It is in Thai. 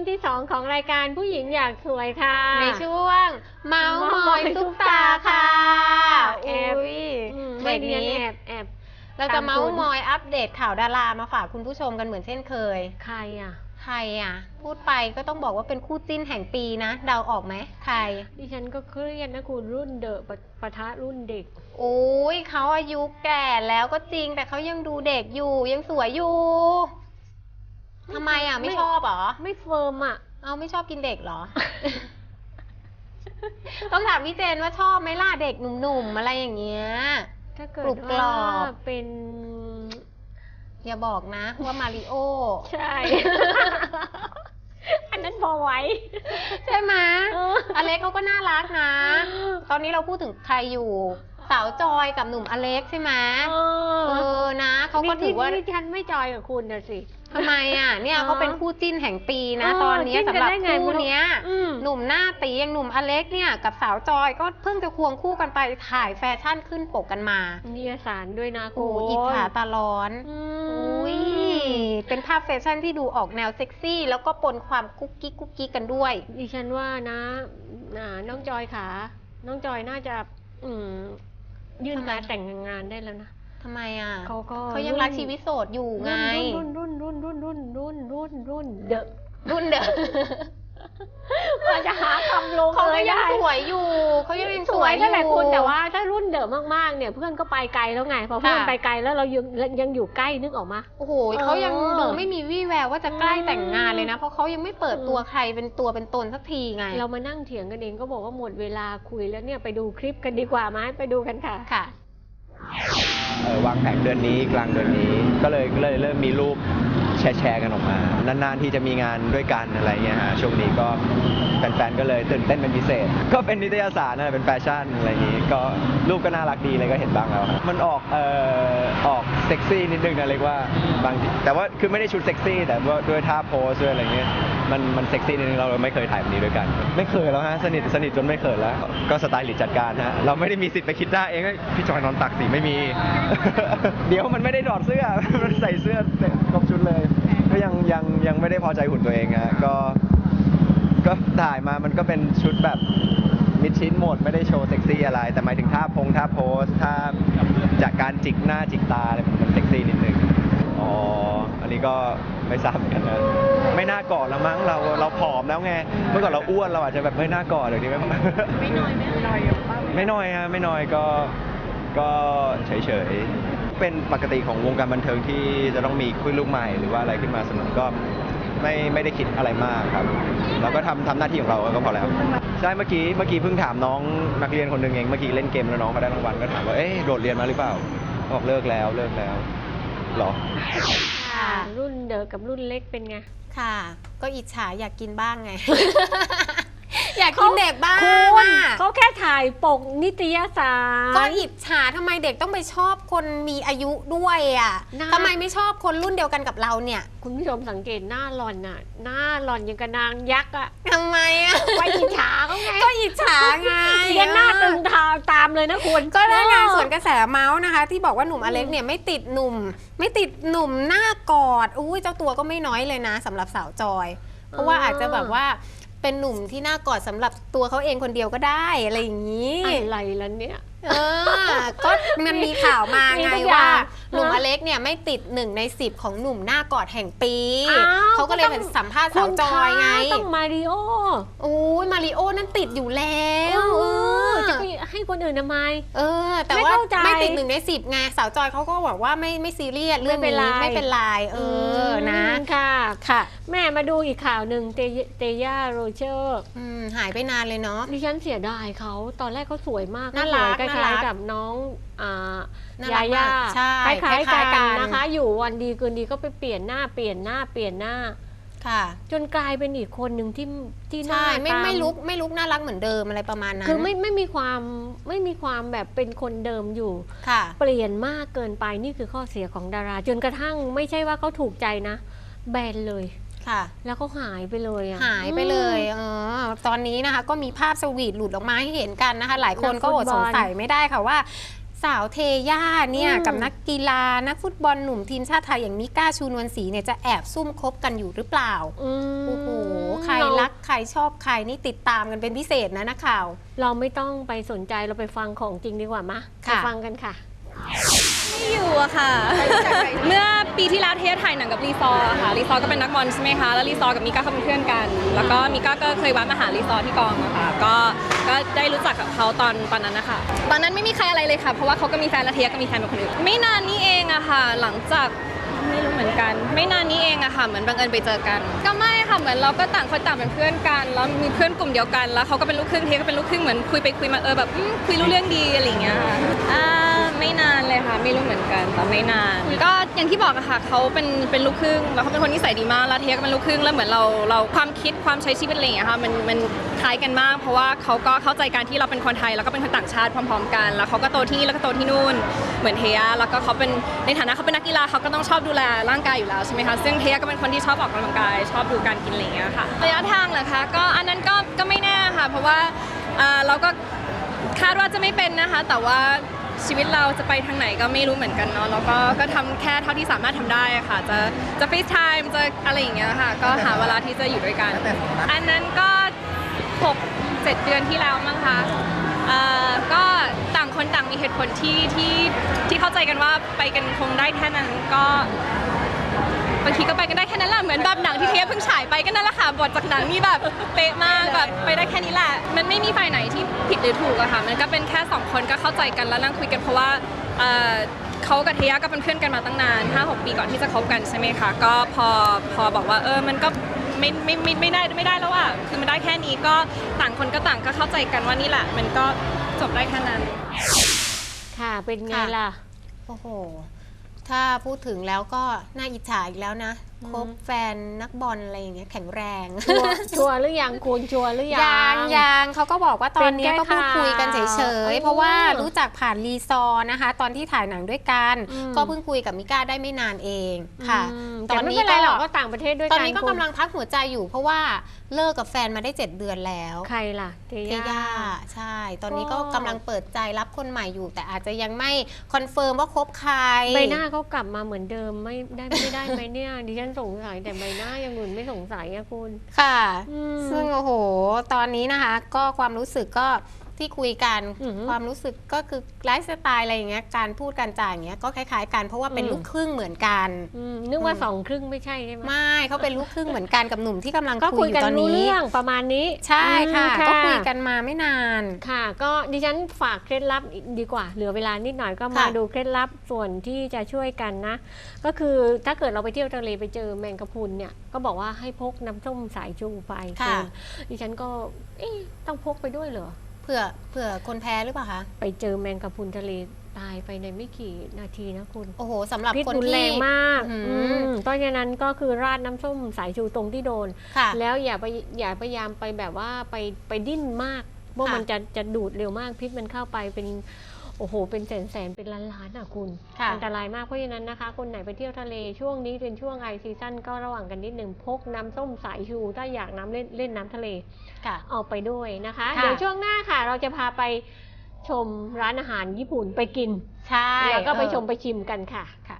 ช่วงที่สองของรายการผู้หญิงอยากสวยค่ะ ในช่วงเมาส์มอยซุปตาค่ะแอบอุ๊ยอืมเบรไม่กเรียนนี้แอบแอบเราจะตามเมาคุส์ณมอยอัปเดตข่าวดารามาฝากคุณผู้ชมกันเหมือนเช่นเคย ใครอะใครอะ พูดไปก็ต้องบอกว่าเป็นคู่จิ้นแห่งปีนะ เดาออกไหมใคร ดิฉันก็เครียดนะคุณรุ่นเดอะปะปะทะรุ่นเด็ก โอ้ยเขาอายุแก่แล้วก็จริงแต่เขายังดูเด็กอยู่ยังสวยอยู่ ทำไมอะไม่ไม่ชอบเหรอ ไม่เฟิร์มอะ เอาไม่ชอบกินเด็กเหรอ ต้องถามพี่เจนว่าชอบไหมล่ะเด็กหนุ่มๆอะไรอย่างเงี้ย ถ้าเกิกรุดบกรว่าอบ เป็น อย่าบอกนะ ว่ามาริโอ ใช่ อันนั้นพอไหวใช่ไหมเอออเล็กเขาก็น่ารักนะ ตอนนี้เราพูดถึงใครอยู่ สาวจอยกับหนุ่มอเล็กใช่ไหมเอเอออนะเขาก็ถือว่านี่ฉันไม่จอยกับคุณนะสิ ทำไมอะ เนี่ยเออเขาเป็นคู่จิ้นแห่งปีนะ เออตอนนี้จิ้นกันสำหรับได้ไงคู่เนี้ยอืม หนุ่มหน้าตีอย่างหนุ่มอเล็กเนี่ยกับสาวจอยก็เพิ่งจะควงคู่กันไปถ่ายแฟชั่นขึ้นปกกันมานิยสารด้วยนะโอ้คุณอิจฉาตาร้อน อือุ้ยมเป็นภาพแฟชั่นที่ดูออกแนวเซ็กซี่ แล้วก็ปนความกุ๊กกิ๊กกุ๊กกิ๊กกันด้วย ดิฉันว่านะอ่าน้องจอยขา น้องจอยน่าจะ อืม ยื่นทำไม การแต่งงานได้แล้วนะทำไมอะเขาก็เขายังรักชีวิตโสดอยู่ไง รุ่นรุ่นรุ่นรุ่นรุ่นรุ่นรุ่นรุ่นเดอะรุ่นเด็กว่าจะหาค ยยังได้สวยอยู่เขายังสสววยยนั่นแหละอยู่คุณแต่ว่าถ้ารุ่นเดอะมากๆเนี่ยเพื่อนก็ไปไกลแล้วไงพอเพื่อนค่ะไปไกลแล้วเรายังยังอยู่ใกล้นึกออกมาโอ้โหเขายังเออดูไม่มีวี่แววว่าจะใกล้แต่งงานเลยนะ เพราะเขายังไม่เปิดตัวอืมใครเป็นตัวเป็นตนสักทีไง เรามานั่งเถียงกันเองก็บอกว่าหมดเวลาคุยแล้วเนี่ยไปดูคลิปกันดีกว่าไหมไปดูกันค่ะค่ะเอ่อวางแผนเดือนนี้กลางเดือนนี้ก็เลยก็เลยเริ่มมีรูป แชร์แชร์กันออกมา นานๆที่จะมีงานด้วยกันอะไรเงี้ยฮะช่วงนี้ก็แฟนๆก็เลยตื่นเต้นเป็นพิเศษ ก็เป็นนิตยสารนะเป็นแฟชั่นอะไรอย่างนี้ ก็รูปก็น่ารักดีเลยก็เห็นบ้างแล้วมันออกเอ่อออกเซ็กซี่นิดนึงนะเรียกว่าบางทีแต่ว่าคือไม่ได้ชุดเซ็กซี่ แต่ว่าด้วยท่าโพสด้วยอะไรเงี้ยมันมันเซ็กซี่นิดนึงเราไม่เคยถ่ายแบบนี้ด้วยกัน ไม่เคยแล้วฮะสนิทสนิทจนไม่เคยแล้ว ก็สไตลิสต์จัดการฮะเราไม่ได้มีสิทธิ์ไปคิดได้เองพี่จอยนอนตักสิไม่มี เดี๋ยวมันไม่ได้ถอดเสื้อมันใส่เสื้อ ก็ยังยังยังไม่ได้พอใจหุ่นตัวเองฮะก็ก็ถ่ายมามันก็เป็นชุดแบบมิดชิดหมดไม่ได้โชว์เซ็กซี่อะไร แต่หมายถึงท่าพงท่าโพสท่าจากการจิกหน้าจิกตาอะไรมันมันเซ็กซี่นิดนึงอ๋ออันนี้ก็ไม่ทราบเหมือนกันนะไม่น่ากอดแล้วมั้งเราเราผอมแล้วไงเมื่อก่อนเราอ้วนเราอาจจะแบบไม่น่ากอดเดี๋ยวนี้ไม่ไม่น้อยไม่น้อยไม่น้อยฮะไม่น้อยก็ก็เฉยๆ เป็นปกติของวงการบันเทิงที่จะต้องมีคุยลูกใหม่หรือว่าอะไรขึ้นมาเสมอก็ไม่ไม่ได้คิดอะไรมากครับเราก็ทำทำหน้าที่ของเราก็พอแล้วใช่เมื่อกี้เมื่อกี้เพิ่งถามน้องนักเรียนคนหนึ่งเองเมื่อกี้เล่นเกมแล้วน้องเขาได้รางวัลก็ถามว่าเอ๊ะโดดเรียนมาหรือเปล่าบอกเลิกแล้วเลิกแล้วเหรอค่ะ รุ่นเดอะกับรุ่นเล็กเป็นไง ค่ะ ก็อิจฉาอยากกินบ้างไง อยากกินเด็กบ้างคุณอะเขาแค่ถ่าย ปกนิตยสาร ก็อิจฉาทำไมเด็กต้องไปชอบคนมีอายุด้วยอะน่าทำไมไม่ชอบคนรุ่นเดียวกันกับเราเนี่ยคุณผู้ชมสังเกตหน้าหล่อนน่ะ หน้าหล่อนยังกับนางยักษ์อะทำไมอะ ไปอิจฉาเขาไงก็อิจฉาไง เรียนหน้าตึงทาตามเลยนะคุณก็ได้งานเออส่วนกระแสเมาส์นะคะ ที่บอกว่าหนุ่มอเล็กเนี่ยไม่ติดหนุ่ม ไม่ติดหนุ่มหน้ากอดอุ้ยเจ้าตัวก็ไม่น้อยเลยนะสำหรับสาวจอย เพราะว่าอาจจะแบบว่า เป็นหนุ่มที่น่ากอดสำหรับตัวเขาเองคนเดียวก็ได้อะไรอย่างนี้ อะไรล่ะเนี่ย เออ ก็มันมีข่าวมามีไงทุกอย่าว่างหนุ่มอเล็กเนี่ยไม่ติดหนึ่งในสิบของหนุ่มหน้ากอดแห่งปี อ้าวเขาก็เลยก็ต้อง เป็นสัมภาษณ์สาวจอยไงคุณคะต้องมาริโอโอ้ยมาริโอนั่นติดอยู่แล้เอวอจะไปให้คนอื่นทำไม เออ แต่ไม่ว่าเข้าใจไม่ติดหนึ่งในสิบไงสาวจอยเขาก็บอกว่าไม่ไม่ซีเรียสเรื่องไม่เป็นไรนี้ไม่เป็นไรเออนะมค่ะ ค่ะ แม่มาดูอีกข่าวหนึ่งเตยเตย่าโรเจอร์อืมหายไปนานเลยเนาะ ดิฉันเสียดายเขาตอนแรกเขาสวยมากน่ารักเขสวยคน่ารัล้ายก ๆกับน้องอ่าน่ารัยากย่ามากใช่คล้ายคล้ายๆๆกักันนนะคะ อยู่วันดีคืนดีก็ไปเปลี่ยนหน้าเปลี่ยนหน้าเปลี่ยนหน้า ค่ะจนกลายเป็นอีกคนหนึ่งที่ที่หน้าใช่ไม่ตาไม่ลุกไม่ลุกน่ารักเหมือนเดิมอะไรประมาณนั้นคือไม่ไม่มีความไม่มีความแบบเป็นคนเดิมอยู่ ค่ะ เปลี่ยนมากเกินไปนี่คือข้อเสียของดารา จนกระทั่งไม่ใช่ว่าเขาถูกใจนะ แบนเลย ค่ะ แล้วก็หายไปเลยอะหายไปเลยเออตอนนี้นะคะ ก็มีภาพสวีทหลุดออกมาให้เห็นกันนะคะ หลายคนก็อดสงสัยไม่ได้ค่ะว่าสาวเทย่าเนี่ยอืมกับนักกีฬานักฟุตบอลหนุ่มทีมชาติไทยอย่างมิก้าชูนวลศรีเนี่ยจะแอบซุ่มคบกันอยู่หรือเปล่าอืมโอ้โหใครรักใครชอบใครนี่ติดตามกันเป็นพิเศษนะนักข่าว เราไม่ต้องไปสนใจเราไปฟังของจริงดีกว่ามะค่ะไปฟังกันค่ะไม่ อยู่อะค่ะ เมื่อปีที่แล้วเทสถ่ายหนังกับรีซอร์อะค่ะรีซอร์ก็เป็นนักบอลใช่ไหมคะแล้วรีซอร์กับมิก้าเขาเป็นเพื่อนกัน แล้วก็มิก้าก็เคยแวะมาหารีซอร์ที่กองอะค่ะก็ก็ได้รู้จักกับเขาตอนตอนนั้นนะคะตอนนั้นไม่มีใครอะไรเลยค่ะ เพราะว่าเขาก็มีแฟนและเทสก็มีแฟนเป็นคนอื่นไม่นานนี้เองอะค่ะ หลังจากไม่รู้เหมือนกัน ไม่นานนี้เองอะค่ะ เหมือนบังเอิญไปเจอกัน ก็ไม่ ค่ะเหมือนเราก็ต่างคนต่างเป็นเพื่อนกันแล้วมีเพื่อนกลุ่มเดียวกัน แล้วเขาก็เป็นลูกครึ่งเทสก็เป็นลูกครึ่งเหมือนคุยไปคุยมาเออแบบอืมคุยรู้เรื่องดีอะไรอย่างเงี้ยค่ะอ่าไม่นานเลยค่ะ ไม่รู้เหมือนกันแต่ไม่นาน ก็อย่างที่บอกอะค่ะเขาเป็นเป็นลูกครึ่งแล้วเขาเป็นคนนิสัยดีมากแล้วเทสก็เป็นลูกครึ่งแล้วเหมือนเราเราความคิดความใช้ชีวิตอะไรอย่างเงี้ยค่ะมันมันคล้ายกันมาก เพราะว่าเขาก็เข้าใจการที่เราเป็นคนไทยแล้วก็เป็นคนต่างชาติพร้อม ๆ กัน แล้วเขาก็โตที่นี่แล้วก็โตที่นู่น เหมือนเทียแล้วก็เขาเป็นในฐานะเขาเป็นนักกีฬาเขาก็ต้องชอบดูแลร่างกายอยู่แล้วใช่ไหมคะซึ่งเทียก็เป็นคนที่ชอบออกกำลังกาย ชอบดูการกินอะไรอย่างเงี้ยค่ะระยะทางเหรอคะก็อันนั้นก็ก็ไม่แน่ค่ะ เพราะว่าอ่าเราก็คาดว่าจะไม่เป็นนะคะ แต่ว่าชีวิตเราจะไปทางไหนก็ไม่รู้เหมือนกันเนาะแล้วก็ก็ทำแค่เท่าที่สามารถทำได้อะค่ะ จะจะเฟซไทม์จะอะไรอย่างเงี้ยค่ะ ก็หาเวลาที่จะอยู่ด้วยกันอันนั้นก็ 6 7 เดือนที่แล้วมั้งคะเอ่อก็ต่างคนต่างมีเหตุผลที่ที่ที่เข้าใจกันว่าไปกันคงได้แค่นั้นก็บางทีก็ไปกันได้แค่นั้นแหละเหมือนแบบหนังที่เทปเพิ่งฉายไปก็นั่นแหละค่ะบทจากหนังนี่แบบเป๊ะมากแบบไปได้แค่นี้แหละ มันไม่มีฝ่ายไหนที่ผิดหรือถูกอะค่ะมันก็เป็นแค่สองคนก็เข้าใจกันแล้วนั่งคุยกันเพราะว่าเอ่อเขากับเทยะก็เป็นเพื่อนกันมาตั้งนาน 5-6 ปีก่อนที่จะคบกันใช่ไหมคะก็พอพอบอกว่าเออมันก็ไม่ไม่ไม่ไม่ได้ไม่ได้แล้วอะคือมันได้แค่นี้ก็ต่างคนก็ต่างก็เข้าใจกันว่านี่แหละ มันก็จบได้แค่นั้น ค่ะเป็นไงค่ะล่ะ โอ้โห ถ้าพูดถึงแล้วก็น่าอิจฉาอีกแล้วนะ คบแฟนนักบอลอะไรอย่างเงี้ยแข็งแรง ชัวร์ชัวร์หรือยังคุณชัวร์หรือยังยังยังเขาก็บอกว่าตอนเนี้ยเป็นก็แค่พูดคุยกันข่าวเฉยเออๆเพราะว่ารู้จักผ่านรีซอร์นะคะ ตอนที่ถ่ายหนังด้วยกันอืมก็เพิ่งคุยกับมิก้าได้ไม่นานเองค่ะอืมตแต่อนไม่นี้เป็นไรก็หรอกก็ต่างประเทศด้วยตกัอนนี้ก็คุณกำลังพักหัวใจอยู่ เพราะว่าเลิกกับแฟนมาได้ 7 เดือนแล้ว ใครล่ะเทเทย่าย่าใช่ ตอนนี้ก็ก็กำลังเปิดใจรับคนใหม่อยู่ แต่อาจจะยังไม่คอนเฟิร์มว่าคบใครใบหน้าเขากลับมาเหมือนเดิมไม่ได้ไม่ได้ไหมเนี่ยดิฉันสงสัยแต่ใบหน้ายังอื่นไม่สงสัยอะคุณ ค่ะ อืม ซึ่งโอ้โห ตอนนี้นะคะ ก็ความรู้สึกก็ ที่คุยกันอือหือความรู้สึกก็คือไลฟ์สไตล์อะไรอย่างเงี้ยการพูดการจ่ายอย่างเงี้ยก็คล้ายๆกันเพราะว่าเป็นอืม ลูกครึ่งเหมือนกัน อืมนึกว่าอืม สองครึ่งไม่ใช่ใช่ไหมไม่เขาเป็นลูกครึ่งเหมือนกันกับหนุ่มที่กำลังก็คุคุยยอกันยู่ตอนรู้นี้ เรื่องประมาณนี้ใช่ค่ะ อืมก็คุยกันมาไม่นาน ค่ะ ก็ดิฉันฝากเคล็ดลับดีกว่า เหลือเวลานิดหน่อยก็มาค่ะ ดูเคล็ดลับส่วนที่จะช่วยกันนะ ก็คือถ้าเกิดเราไปเที่ยวทะเลไปเจอแมงกะพรุนเนี่ยก็บอกว่าให้พกน้ำส้มสายชูไปค่ะ ณดิฉันก็เอ๊ะต้องพกไปด้วยเหรอ เผื่อเผื่อคนแพ้หรือเปล่าคะไปเจอแมงกะพรุนทะเลตายไปในไม่กี่นาทีนะคุณโอ้โหสำหรับพิษคนรุนที่แรงมากอืมอืมเพราะฉะนั้นก็คือราดน้ำส้มสายชูตรงที่โดน ค่ะแล้วอย่าไปอย่าพยายามไปแบบว่าไปไปดิ้นมากเพราะค่ะ มันจะจะดูดเร็วมากพิษมันเข้าไปเป็น โอ้โห เป็นแสนแสนเป็นล้านล้านอะคุณ ค่ะอันตรายมากเพราะฉะนั้นนะคะ คนไหนไปเที่ยวทะเลช่วงนี้เป็นช่วงไอซีซั่นก็ระวังกันนิดหนึ่งพกน้ำส้มสายชูถ้าอยากน้ำเล่นเล่นน้ำทะเล ค่ะ เอาไปด้วยนะคะ ค่ะ เดี๋ยวช่วงหน้าค่ะ เราจะพาไปชมร้านอาหารญี่ปุ่นไปกิน ใช่แล้วก็ไปเออชมไปชิมกันค่ะ ค่ะ